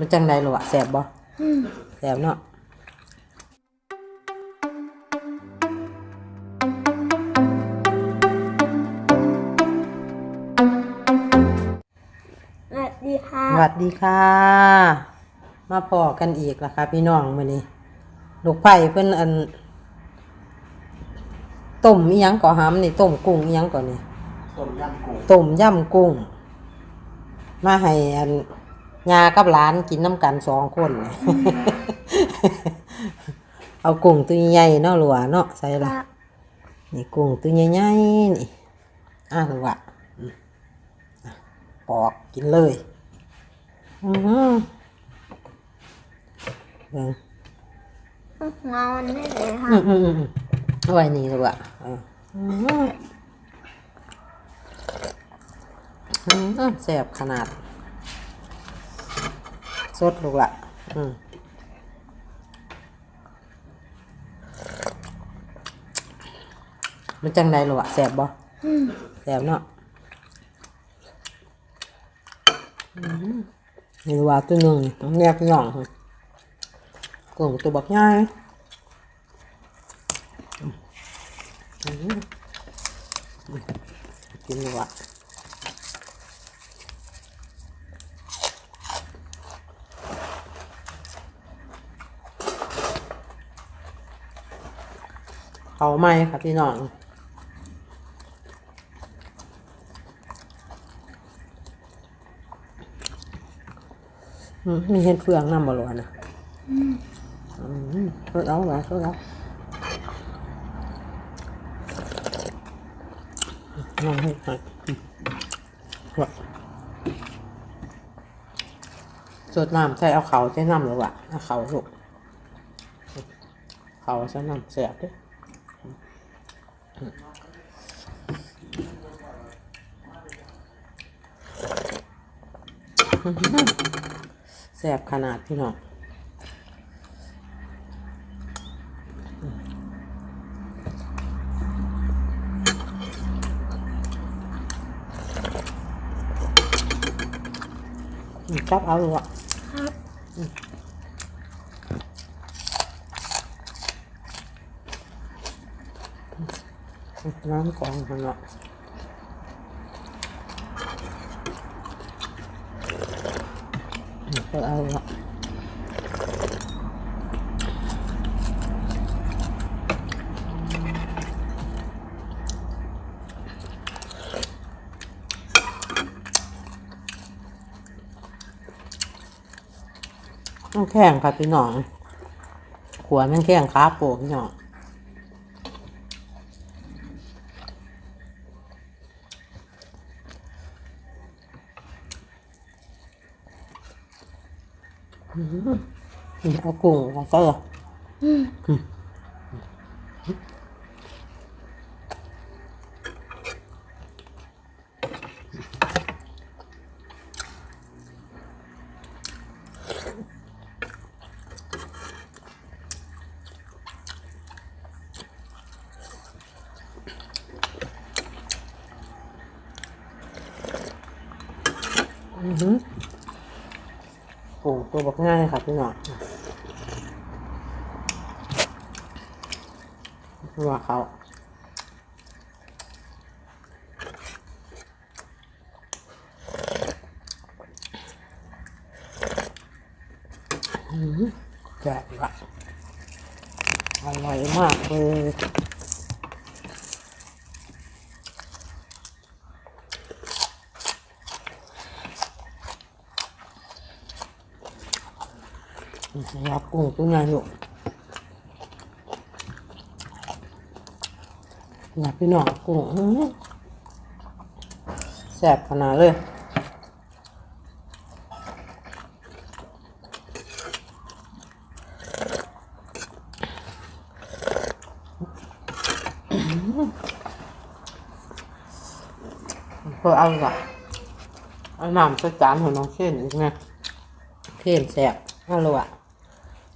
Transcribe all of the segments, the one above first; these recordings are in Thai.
มันจังไดล่ะวะแสบบ่อืมแสบเนาะสวัสดีค่ะสวัสดีค่ะ มาพอกันอีกล่ะค่ะพี่น้องมื้อนี้ ลูกไผ่เพิ่นอันต้มอีหยังก่อหำนี่ต้มกุ้งอีหยังก่อนนี่ต้มยำกุ้งต้มยำกุ้ง มาให้อัน ยากับหลานกินน้ำกันสองคนนี่เอากุ้งตัวใหญ่ๆเนาะหลัวเนาะใส่ละนี่กุ้งตัวใหญ่ๆนี่อะหลัวอืมอะปอกกินเลยอือหือเบิ่งเงามันไม่เลยค่ะอืมอืมอืมอืมเอาไว้นี่หลัวเอออือหืออืมแซ่บขนาด สดลูกละอืมมันจังไดลูกอะแสบบ่อืมแสบเนาะอืมนี่ว่าตัวหนึ่งต้องแยกย่องค่ะกล่องตัวบักง่ายอืมอืมกินลูกอะ เขาไหมครับพี่น้องมีเห็ดเฟืองน้ำบอลวนะอืมสดเอาเหรอสดเอาลองให้หน่อยว่ะสดน้ำใส่เอาเขาใส่น้ำหรือวะเอาเขาลูกเขาใส่น้ำเสียบด้วย แสบขนาดพี่น้องจับเอาเลยอะ ครับ น้ำกองข้างนอกอืมจับเอาละแข่งค่ะพี่น้องขวนั่งแข่งขาโปกพี่น้อง เอากุ้งมาเสิร์ฟอืมอือ หือกงตัวบักง่ายค่ะพี่น้องว่าเขาอือหือแจ่ละอร่อยมากเลย ยากุ้งตัวใหญ่อยู่อยาพี่น้องกุ้งแซ่บขนาดเลยเพื่อเอาดีกว่าเอาน้ำใส่จานของน้องเช่นอีกไงเช่นแซ่บอาเลย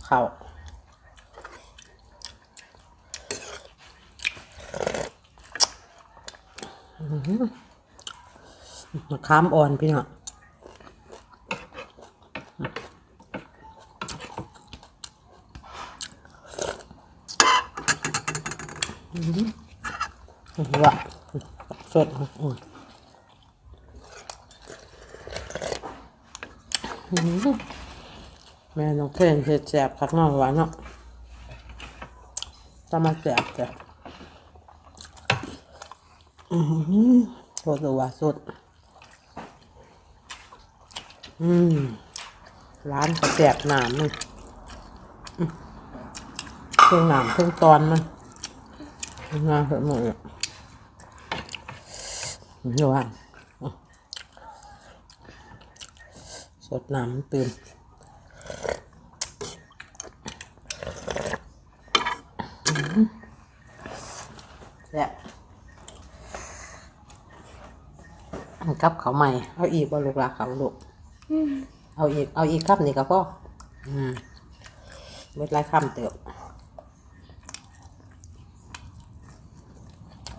ข้าวมะามอ่อนพี่เนาะว่ะสดอืมอืม แม่น้องเพลงเฮ็ดแสบคักน้องหวานเนาะต้องมาแสบจ้ะอืมสดเลยว่าสดอืมร้านกระแสบหนามมันเครื่องหนามเครื่องตอนมันงาเหอะหมดเลยเยวอะอะสดหน้ำมันตื่นอืมแซ่บ อันกับเขาวใหม่ เอาอีกบ่ลูกหลาเขาลูกอืมเอาอีก เอาอีกครับนี่ก็พออืมเม็ดไรคำเติบ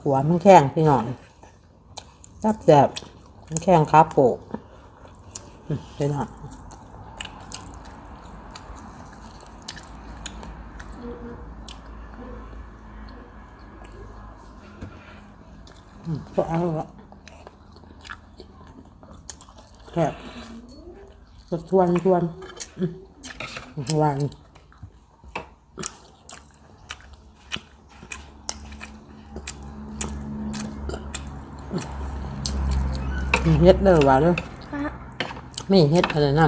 หัวมันแข็งพี่น้องจับแสบมันแข็งครับโปกอืมพี่น้องอืมก็เอาละ แคบก็ชวนชวนอืมวางมีเฮ็ดเด้อว่าเด้อฮะมีเฮ็ดอะไรน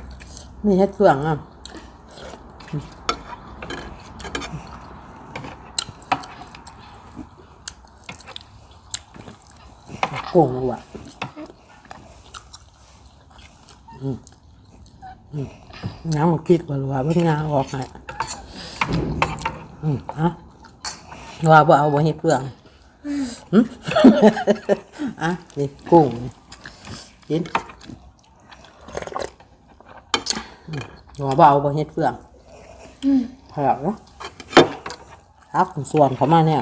ำมีเฮ็ดเฟืองอะโกงว่ะ งามันคิดว่าว่าเพิ่นงาออกให้อืมฮะว่าบ่เอาบ่เฮ็ดเปลืองหึอะนี่กุ้งนี่กินอืมว่าบ่เอาบ่เฮ็ดเปลืองอืมแล้วเนาะครับส่วนเขามาแน่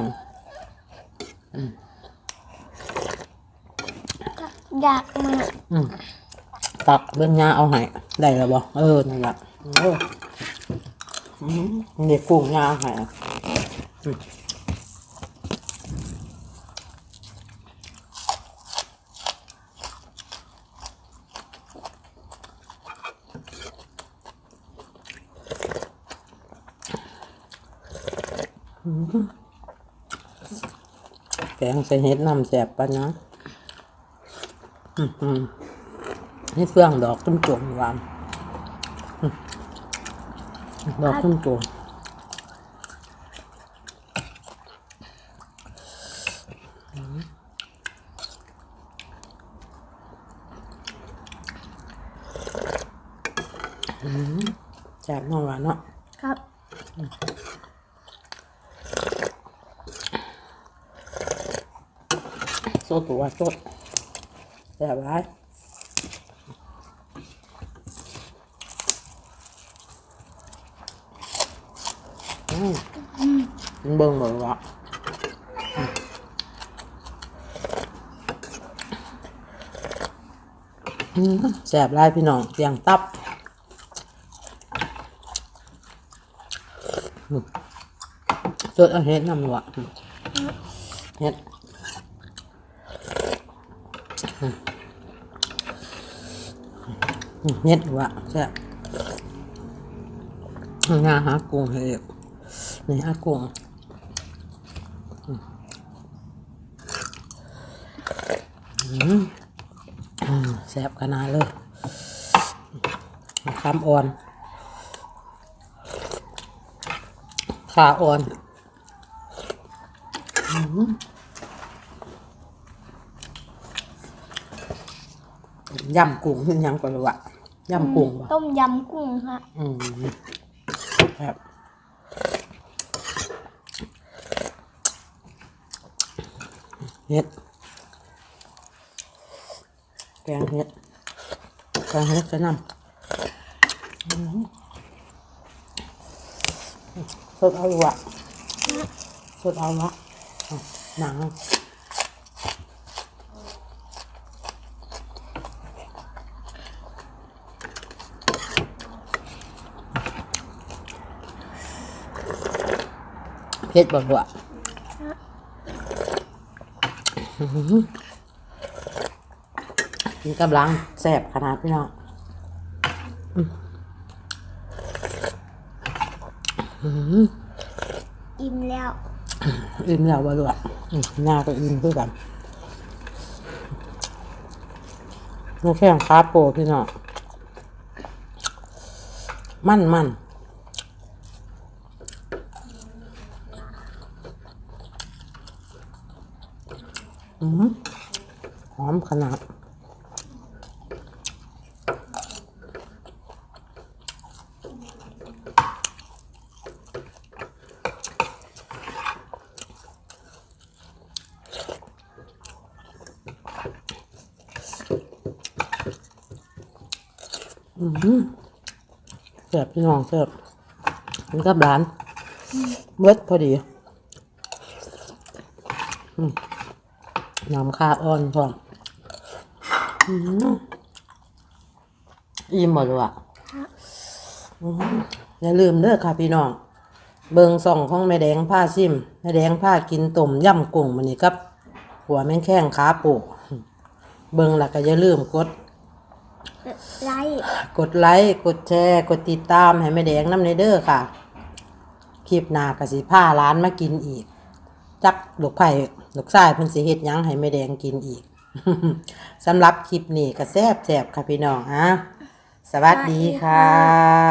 อยากมาอืม ตักเบิ่งงาเอาให้ได้แล้วบ่เออนั่นล่ะเออนี่กุ้งงาเอาให้อะอืมแกงใส่เห็ดน้ำแสบปะนะ อืม นี่เฟื่องดอกตุ้มโจมหวานอืมดอกตุ้มโจมอืมแสบเน้องหวานเนาะครับโซตัวโซดแซ่บร้ายอืมมัน เบิ่งเหมือนว่าอืมแซ่บร้ายพี่น้องเสียงตับสดเอาเห็ดนำหวะเห็ดเน็ดวะใช่งาหากุ้งให้เด็ กนี่หากุ้งอืมอืมแซ่บขนาดเลยคำอ่อนขาอ่อนอืมยำกุ้งขึ้นยังก่อนเลยวะยำกุ้งวะต้มยำกุ้งฮะอืมครับ เฮ็ดแกงเฮ็ดแกงเฮ็ดจะนำสดเอาวะสดเอาละหนังเผ็ดบ่บ่ฮะ อื้อหือ กินกำลังแซ่บขนาดพี่น้องอิ่มแล้ว อิ่มแล้วบ่ลูกอืมหน้าก็อิ่มคือกันน้ำแข็งคาโปพี่น้องมันมัน หอมขนาดเสิร์ฟพี่น้องเสิร์ฟมันกับร้านเบิดพอดี อืม น้ำข้าอ่อนพร้อมอืมอิ่มบ่ลูกอะอืมอย่าลืมเด้อค่ะพี่น้อง เบิงส่องของแม่แดงผ้าซิมแม่แดงผ้ากินต้มยำกุ้งมันนี่กับ หัวแม่งแข้งขาโปะเบิงแล้วก็อย่าลืมกดไลค์กดไลค์กดแชร์ กดติดตามให้แม่แดงน้ำในเด้อค่ะ คลิปหน้ากสิผ้าร้านมากินอีก จักลูกไผ่ลูกชายเพิ่นสิเฮ็ดหยังให้แม่แดงกินอีก สำหรับคลิปนี้ก็แซ่บๆค่ะพี่น้องอะสวัสดีค่ะ